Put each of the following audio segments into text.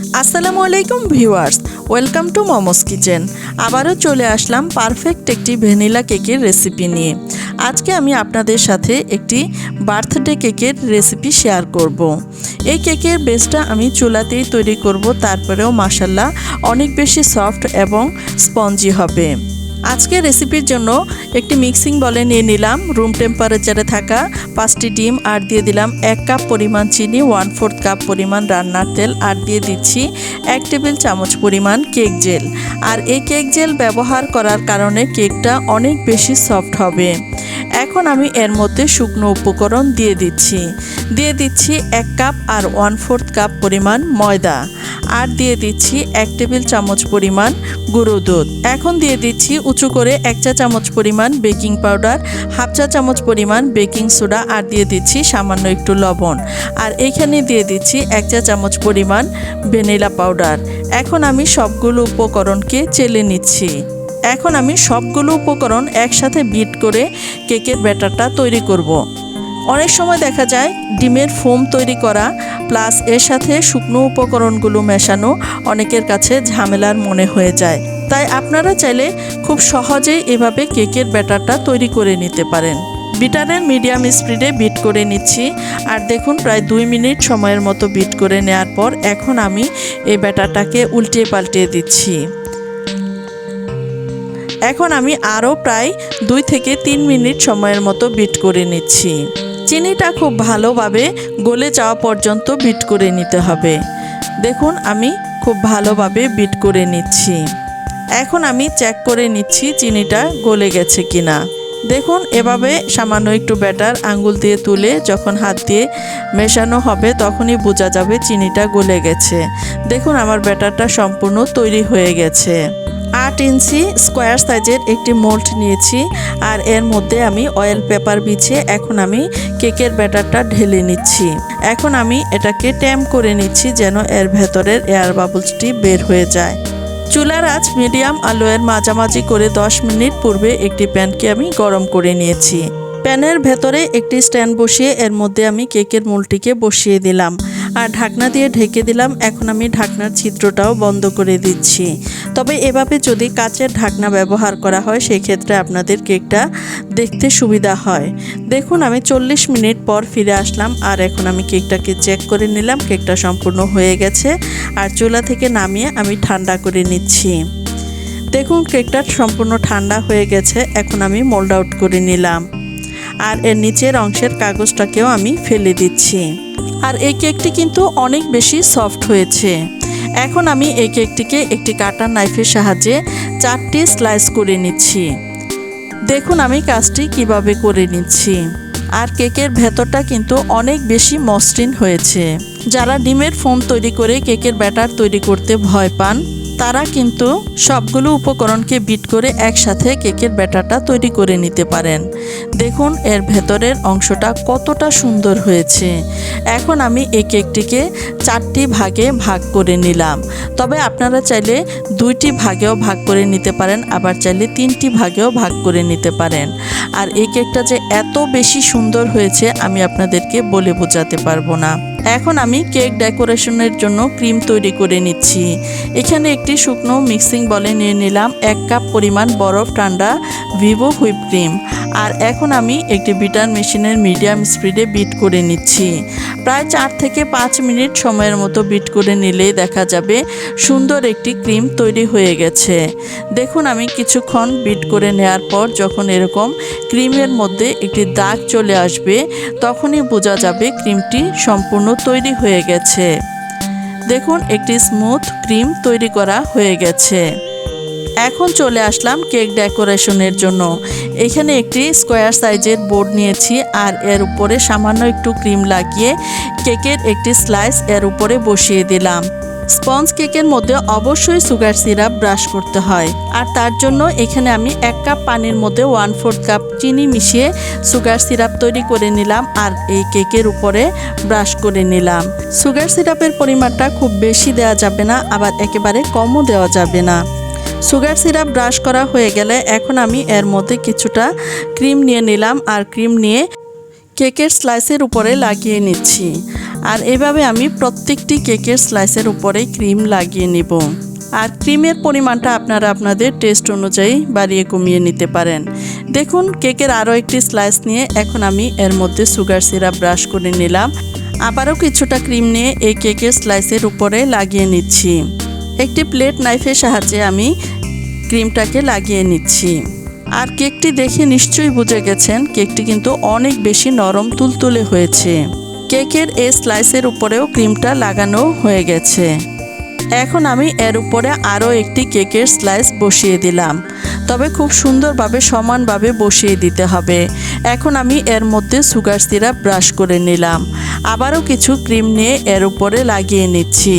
আসসালামু আলাইকুম viewers, welcome to momos kitchen. আবারও চলে আসলাম পারফেক্ট একটি ভ্যানিলা কেকের রেসিপি নিয়ে। আজকে আমি আপনাদের সাথে একটি বার্থডে কেকের রেসিপি শেয়ার করব। এই কেকের বেসটা আমি চুলাতেই তৈরি করব, তারপরেও মাসাল্লাহ অনেক বেশি সফট এবং স্পঞ্জি হবে। আজকের রেসিপির জন্য একটি মিক্সিং বলে নিয়ে নিলাম। রুম টেম্পারেচারে থাকা পাঁচটি ডিম আর দিয়ে দিলাম এক কাপ পরিমাণ চিনি ওয়ান ফোর্থ কাপ পরিমাণ রান্নার তেল আর দিয়ে দিচ্ছি এক টেবিল চামচ পরিমাণ কেক জেল আর এই কেক জেল ব্যবহার করার কারণে কেকটা অনেক বেশি সফট হবে। এখন আমি এর মধ্যে শুকনো উপকরণ দিয়ে দিচ্ছি। দিয়ে দিচ্ছি এক কাপ আর ওয়ান ফোর্থ কাপ পরিমাণ ময়দা। আর দিয়ে দিচ্ছি এক টেবিল চামচ পরিমাণ গুঁড়ো দুধ। এখন দিয়ে দিচ্ছি উঁচু করে এক চা চামচ পরিমাণ বেকিং পাউডার, হাফ চা চামচ পরিমাণ বেকিং সোডা আর দিয়ে দিচ্ছি সামান্য একটু লবণ। আর এখানে দিয়ে দিচ্ছি এক চা চামচ পরিমাণ ভ্যানিলা পাউডার। এখন আমি সবগুলো উপকরণকে চেলে নিচ্ছি। এখন আমি সবগুলো উপকরণ একসাথে বিট করে কেকের ব্যাটারটা তৈরি করব। অনেক সময় দেখা যায় ডিমের ফোম তৈরি করা প্লাস এর সাথে শুকনো উপকরণগুলো মেশানো অনেকের কাছে ঝামেলার মনে হয়ে যায়। তাই আপনারা চাইলে খুব সহজেই এভাবে কেকের ব্যাটারটা তৈরি করে নিতে পারেন। বিটারের মিডিয়াম স্পিডে বিট করে নিচ্ছি। আর দেখুন, প্রায় দুই মিনিট সময়ের মতো বিট করে নেওয়ার পর এখন আমি এই ব্যাটারটাকে উল্টিয়ে পাল্টিয়ে দিচ্ছি। এখন আমি আরও প্রায় দুই থেকে তিন মিনিট সময়ের মতো বিট করে নিচ্ছি। চিনিটা খুব ভালোভাবে গলে যাওয়া পর্যন্ত বিট করে নিতে হবে। দেখুন, আমি খুব ভালোভাবে বিট করে নিচ্ছি। এখন আমি চেক করে নিচ্ছি চিনিটা গলে গেছে কিনা। দেখুন, এভাবে সামান্য একটু ব্যাটার আঙ্গুল দিয়ে তুলে যখন হাত দিয়ে মেশানো হবে, তখনই বোঝা যাবে চিনিটা গলে গেছে। দেখুন, আমার ব্যাটারটা সম্পূর্ণ তৈরি হয়ে গেছে। আট ইঞ্চি স্কোয়ার সাইজের একটি মোল্ড নিয়েছি আর এর মধ্যে আমি অয়েল পেপার বিছিয়ে এখন আমি কেকের ব্যাটারটা ঢেলে নিচ্ছি। এখন আমি এটাকে ট্যাম করে নিচ্ছি যেন এর ভেতরের এয়ার বাবলসটি বের হয়ে যায়। চুলার আঁচ মিডিয়াম আলোয়ের মাঝামাঝি করে 10 মিনিট পূর্বে একটি প্যানকে আমি গরম করে নিয়েছি। প্যানের ভেতরে একটি স্ট্যান্ড বসিয়ে এর মধ্যে আমি কেকের মূলটিকে বসিয়ে দিলাম। আর ঢাকনা দিয়ে ঢেকে দিলাম। এখন আমি ঢাকনার ছিদ্রটাও বন্ধ করে দিচ্ছি। তবে এভাবে যদি কাচের ঢাকনা ব্যবহার করা হয় সেই ক্ষেত্রে আপনাদের কেকটা দেখতে সুবিধা হয়। দেখুন, আমি চল্লিশ মিনিট পর ফিরে আসলাম আর এখন আমি কেকটাকে চেক করে নিলাম। কেকটা সম্পূর্ণ হয়ে গেছে আর চুলা থেকে নামিয়ে আমি ঠান্ডা করে নিচ্ছি। দেখুন, কেকটা সম্পূর্ণ ঠান্ডা হয়ে গেছে। এখন আমি মোল্ড আউট করে নিলাম। আর এর নিচের অংশের কাগজটাকেও আমি ফেলে দিচ্ছি। আর এই কেকটি কিন্তু অনেক বেশি সফট হয়েছে। এখন আমি এই কেকটিকে একটি কাটার নাইফের সাহায্যে চারটি স্লাইস করে নিচ্ছি। দেখুন আমি কাজটি কীভাবে করে নিচ্ছি। আর কেকের ভেতরটা কিন্তু অনেক বেশি মসৃণ হয়েছে। যারা ডিমের ফোম তৈরি করে কেকের ব্যাটার তৈরি করতে ভয় পান তারা কিন্তু সবগুলো উপকরণকে বিট করে একসাথে কেকের ব্যাটারটা তৈরি করে নিতে পারেন। দেখুন, এর ভেতরের অংশটা কতটা সুন্দর হয়েছে। এখন আমি এই কেকটিকে চারটি ভাগে ভাগ করে নিলাম। তবে আপনারা চাইলে দুইটি ভাগেও ভাগ করে নিতে পারেন, আবার চাইলে তিনটি ভাগেও ভাগ করে নিতে পারেন। আর এই কেকটা যে এত বেশি সুন্দর হয়েছে, আমি আপনাদেরকে বলে বোঝাতে পারব না। এখন আমি কেক ডেকোরেশনের জন্য ক্রিম তৈরি করে নিচ্ছি। এখানে একটি শুকনো মিক্সিং বলে নিয়ে নিলাম এক কাপ পরিমাণ বরফ ঠান্ডা ভিভো হুইপ ক্রিম। আর এখন আমি একটি বিটার মেশিনের মিডিয়াম স্পিডে বিট করে নিচ্ছি। প্রায় চার থেকে পাঁচ মিনিট সময়ের মতো বিট করে নিলেই দেখা যাবে সুন্দর একটি ক্রিম তৈরি হয়ে গেছে। দেখুন আমি কিছুক্ষণ বিট করে নেওয়ার পর যখন এরকম ক্রিমের মধ্যে একটি দাগ চলে আসবে, তখনই বোঝা যাবে ক্রিমটি সম্পূর্ণ তৈরি হয়ে গেছে। দেখুন একটি স্মুথ ক্রিম তৈরি করা হয়ে গেছে। এখন চলে আসলাম কেক ডেকোরেশনের জন্য। এখানে একটি স্কোয়ার সাইজের বোর্ড নিয়েছি আর এর উপরে সামান্য একটু ক্রিম লাগিয়ে কেকের একটি স্লাইস এর উপরে বসিয়ে দিলাম। স্পঞ্জ কেকের মধ্যে অবশ্যই সুগার সিরাপ ব্রাশ করতে হয়। আর তার জন্য এখানে আমি এক কাপ পানির মধ্যে ওয়ান ফোর্থ কাপ চিনি মিশিয়ে সুগার সিরাপ তৈরি করে নিলাম আর এই কেকের উপরে ব্রাশ করে নিলাম। সুগার সিরাপের পরিমাণটা খুব বেশি দেওয়া যাবে না, আবার একেবারে কমও দেওয়া যাবে না। সুগার সিরাপ ব্রাশ করা হয়ে গেলে এখন আমি এর মধ্যে কিছুটা ক্রিম নিয়ে নিলাম আর ক্রিম নিয়ে কেকের স্লাইসের উপরে লাগিয়ে নিচ্ছি। আর এভাবে আমি প্রত্যেকটি কেকের স্লাইসের উপরে ক্রিম লাগিয়ে নেব। আর ক্রিমের পরিমাণটা আপনারা আপনাদের টেস্ট অনুযায়ী বাড়িয়ে কমিয়ে নিতে পারেন। দেখুন, কেকের আরও একটি স্লাইস নিয়ে এখন আমি এর মধ্যে সুগার সিরাপ ব্রাশ করে নিলাম। আবারও কিছুটা ক্রিম নিয়ে এই কেকের স্লাইসের উপরে লাগিয়ে নিচ্ছি। একটি প্লেট নাইফের সাহায্যে আমি ক্রিমটাকে লাগিয়ে নিচ্ছি। আর কেকটি দেখে নিশ্চয়ই বুঝে গেছেন, কেকটি কিন্তু অনেক বেশি নরম, তুলতুলে হয়েছে। কেকের এই স্লাইসের উপরেও ক্রিমটা লাগানো হয়ে গেছে। এখন আমি এর উপরে আরও একটি কেকের স্লাইস বসিয়ে দিলাম। তবে খুব সুন্দরভাবে সমানভাবে বসিয়ে দিতে হবে। এখন আমি এর মধ্যে সুগার সিরাপ ব্রাশ করে নিলাম। আবারও কিছু ক্রিম নিয়ে এর উপরে লাগিয়ে নিচ্ছি।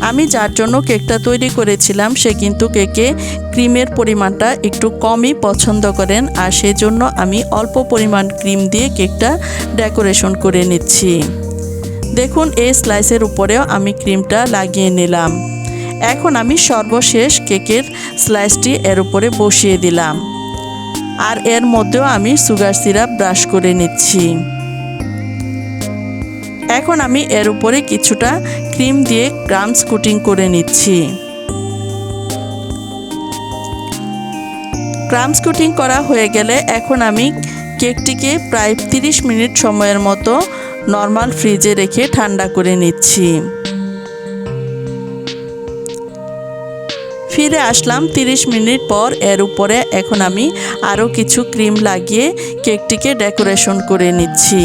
আমি যার জন্য কেকটা তৈরি করেছিলাম, সে কিন্তু কেকে ক্রিমের পরিমাণটা একটু কমই পছন্দ করেন আর সেজন্য আমি অল্প পরিমাণ ক্রিম দিয়ে কেকটা ডেকোরেশন করে নিচ্ছি। দেখুন, এই স্লাইসের উপরেও আমি ক্রিমটা লাগিয়ে নিলাম। এখন আমি সর্বশেষ কেকের স্লাইসটি এর উপরে বসিয়ে দিলাম। আর এর মধ্যেও আমি সুগার সিরাপ ব্রাশ করে নিচ্ছি। এখন আমি এর উপরে কিছুটা ক্রিম দিয়ে ক্রামস কুটিং করে নিচ্ছি। ক্রামস কুটিং করা হয়ে গেলে এখন আমি কেকটিকে প্রায় 30 মিনিট সময়ের মতো নর্মাল ফ্রিজে রেখে ঠান্ডা করে নিচ্ছি। ফিরে আসলাম 30 মিনিট পর এর উপরে এখন আমি আরও কিছু ক্রিম লাগিয়ে কেকটিকে ডেকোরেশন করে নিচ্ছি।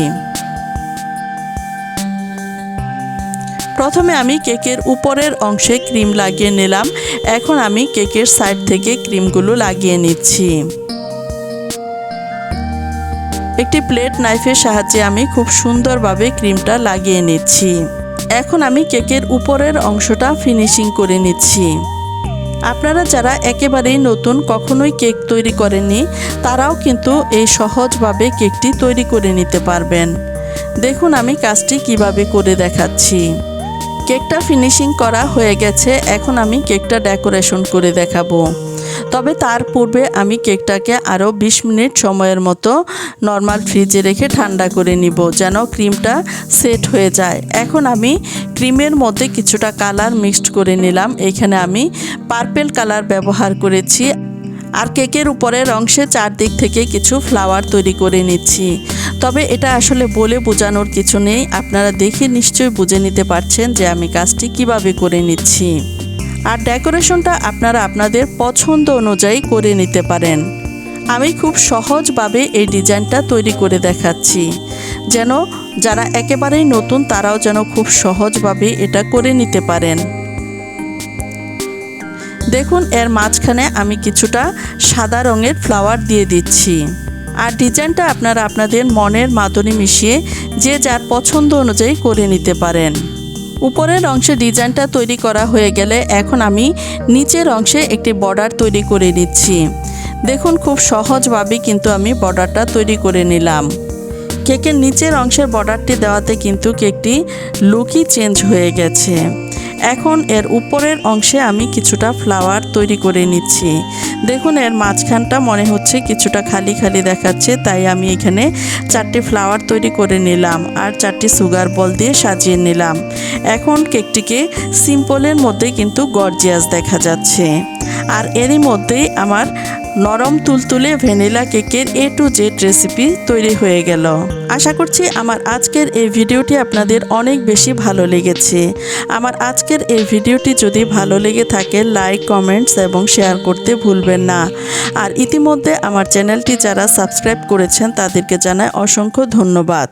প্রথমে আমি কেকের উপরের অংশে ক্রিম লাগিয়ে নিলাম। এখন আমি কেকের সাইড থেকে ক্রিমগুলো লাগিয়ে নিচ্ছি। একটি প্লেট নাইফের সাহায্যে আমি খুব সুন্দরভাবে ক্রিমটা লাগিয়ে নিচ্ছি। এখন আমি কেকের উপরের অংশটা ফিনিশিং করে নিচ্ছি। আপনারা যারা একেবারেই নতুন কখনোই কেক তৈরি করেননি, তারাও কিন্তু এই সহজভাবে কেকটি তৈরি করে নিতে পারবেন। দেখুন আমি কাজটি কীভাবে করে দেখাচ্ছি। কেকটা ফিনিশিং করা হয়ে গেছে, এখন আমি কেকটা ডেকোরেশন করে দেখাবো। তবে তার পূর্বে আমি কেকটাকে আরও ২০ মিনিট সময়ের মতো নর্মাল ফ্রিজে রেখে ঠান্ডা করে নিব, যেন ক্রিমটা সেট হয়ে যায়। এখন আমি ক্রিমের মধ্যে কিছুটা কালার মিক্সড করে নিলাম। এখানে আমি পার্পেল কালার ব্যবহার করেছি। আর কেকের উপরের অংশে চারদিক থেকে কিছু ফ্লাওয়ার তৈরি করে নিচ্ছি। তবে এটা আসলে বলে বোঝানোর কিছু নেই। আপনারা দেখে নিশ্চয়ই বুঝে নিতে পারছেন যে আমি কাজটি কীভাবে করে নিচ্ছি। আর ডেকোরেশনটা আপনারা আপনাদের পছন্দ অনুযায়ী করে নিতে পারেন। আমি খুব সহজভাবে এই ডিজাইনটা তৈরি করে দেখাচ্ছি। যেন যারা একেবারেই নতুন তারাও যেন খুব সহজভাবে এটা করে নিতে পারেন। দেখুন, এর মাঝখানে আমি কিছুটা সাদা রঙের ফ্লাওয়ার দিয়ে দিচ্ছি। আর ডিজাইনটা আপনারা আপনাদের মনের মাদুরি মিশিয়ে যে যার পছন্দ অনুযায়ী করে নিতে পারেন। উপরের অংশে ডিজাইনটা তৈরি করা হয়ে গেলে এখন আমি নিচের অংশে একটি বর্ডার তৈরি করে নিচ্ছি। দেখুন খুব সহজভাবে কিন্তু আমি বর্ডারটা তৈরি করে নিলাম। কেকের নিচের অংশের বর্ডারটি দেওয়াতে কিন্তু কেকটি লুকই চেঞ্জ হয়ে গেছে। এখন এর উপরের অংশে আমি কিছুটা ফ্লাওয়ার তৈরি করে নিচ্ছি। দেখুন, এর মাঝখানটা মনে হচ্ছে কিছুটা খালি খালি দেখাচ্ছে, তাই আমি এখানে চারটি ফ্লাওয়ার তৈরি করে নিলাম আর চারটি সুগার বল দিয়ে সাজিয়ে নিলাম। এখন কেকটিকে সিম্পলের মধ্যে কিন্তু গর্জিয়াস দেখা যাচ্ছে। আর এরই মধ্যেই আমার নরম তুলতুলে ভ্যানিলা কেকের এ টু জেড রেসিপি তৈরি হয়ে গেল। আশা করছি আমার আজকের এই ভিডিওটি আপনাদের অনেক বেশি ভালো লেগেছে। আমার আজকের এই ভিডিওটি যদি ভালো লেগে থাকে, লাইক, কমেন্টস এবং শেয়ার করতে ভুলবেন না। আর ইতিমধ্যে আমার চ্যানেলটি যারা সাবস্ক্রাইব করেছেন, তাদেরকে জানায় অসংখ্য ধন্যবাদ।